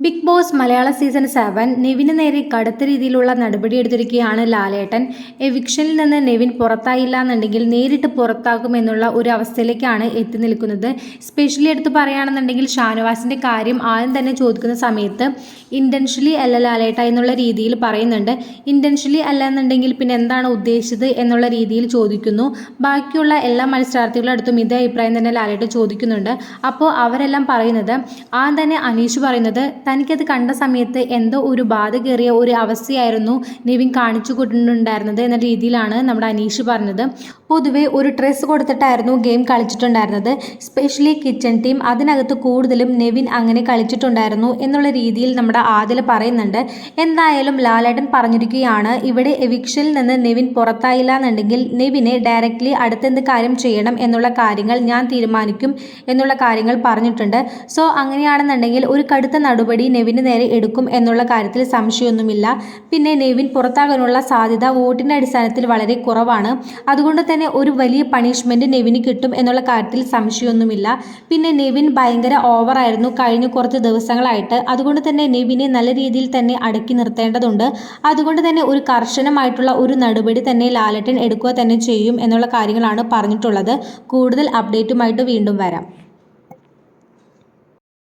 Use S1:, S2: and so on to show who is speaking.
S1: Bigg Boss Malayala season seven നെവിന് നേരെ കടുത്ത രീതിയിലുള്ള നടപടിയെടുത്തിരിക്കുകയാണ് ലാലേട്ടൻ. എവിക്ഷനിൽ നിന്ന് നെവിൻ പുറത്തായില്ല എന്നുണ്ടെങ്കിൽ നേരിട്ട് പുറത്താക്കുമെന്നുള്ള ഒരു അവസ്ഥയിലേക്കാണ് എത്തി നിൽക്കുന്നത്. സ്പെഷ്യലി എടുത്ത് പറയുകയാണെന്നുണ്ടെങ്കിൽ ഷാനവാസിന്റെ കാര്യം ആദ്യം തന്നെ ചോദിക്കുന്ന സമയത്ത് ഇന്റൻഷ്യലി അല്ല ലാലേട്ട എന്നുള്ള രീതിയിൽ പറയുന്നുണ്ട്. ഇന്റൻഷ്യലി അല്ല എന്നുണ്ടെങ്കിൽ പിന്നെ എന്താണ് ഉദ്ദേശിച്ചത് എന്നുള്ള രീതിയിൽ ചോദിക്കുന്നു. ബാക്കിയുള്ള എല്ലാ മത്സരാർത്ഥികളുടെ അടുത്തും ഇതേ അഭിപ്രായം തന്നെ ലാലേട്ട ചോദിക്കുന്നുണ്ട്. അപ്പോൾ അവരെല്ലാം പറയുന്നത് ആദ്യം തന്നെ അനീഷ് പറയുന്നത് തനിക്കത് കണ്ട സമയത്ത് എന്തോ ഒരു ബാധ കയറിയ ഒരു അവസ്ഥയായിരുന്നു നിവിൻ കാണിച്ചു കൊണ്ടുണ്ടായിരുന്നത് എന്ന രീതിയിലാണ് നമ്മുടെ അനീഷ് പറഞ്ഞത്. പൊതുവെ ഒരു ഡ്രസ്സ് കൊടുത്തിട്ടായിരുന്നു ഗെയിം കളിച്ചിട്ടുണ്ടായിരുന്നത്. സ്പെഷ്യലി കിച്ചൺ ടീം അതിനകത്ത് കൂടുതലും നെവിൻ അങ്ങനെ കളിച്ചിട്ടുണ്ടായിരുന്നു എന്നുള്ള രീതിയിൽ നമ്മുടെ ആദിൽ പറയുന്നുണ്ട്. എന്തായാലും ലാലേട്ടൻ പറഞ്ഞിരിക്കുകയാണ് ഇവിടെ എവിക്ഷനിൽ നിന്ന് നെവിൻ പുറത്തായില്ല എന്നുണ്ടെങ്കിൽ നെവിനെ ഡയറക്റ്റ്ലി അടുത്തെന്ത് കാര്യം ചെയ്യണം എന്നുള്ള കാര്യങ്ങൾ ഞാൻ തീരുമാനിക്കും എന്നുള്ള കാര്യങ്ങൾ പറഞ്ഞിട്ടുണ്ട്. സോ അങ്ങനെയാണെന്നുണ്ടെങ്കിൽ ഒരു കടുത്ത നടപടി നെവിന് നേരെ എടുക്കും എന്നുള്ള കാര്യത്തിൽ സംശയമൊന്നുമില്ല. പിന്നെ നെവിൻ പുറത്താകാനുള്ള സാധ്യത വോട്ടിന്റെ അടിസ്ഥാനത്തിൽ വളരെ കുറവാണ്. അതുകൊണ്ട് തന്നെ ഒരു വലിയ പണിഷ്മെന്റ് നെവിന് കിട്ടും എന്നുള്ള കാര്യത്തിൽ സംശയമൊന്നുമില്ല. പിന്നെ നെവിൻ ഭയങ്കര ഓവറായിരുന്നു കഴിഞ്ഞ കുറച്ച് ദിവസങ്ങളായിട്ട്. അതുകൊണ്ട് തന്നെ നെവിനെ നല്ല രീതിയിൽ തന്നെ അടക്കി നിർത്തേണ്ടതുണ്ട്. അതുകൊണ്ട് തന്നെ ഒരു കർശനമായിട്ടുള്ള ഒരു നടപടി തന്നെ ലാലട്ടൻ എടുക്കുക തന്നെ ചെയ്യും എന്നുള്ള കാര്യങ്ങളാണ് പറഞ്ഞിട്ടുള്ളത്. കൂടുതൽ അപ്ഡേറ്റുമായിട്ട് വീണ്ടും വരാം.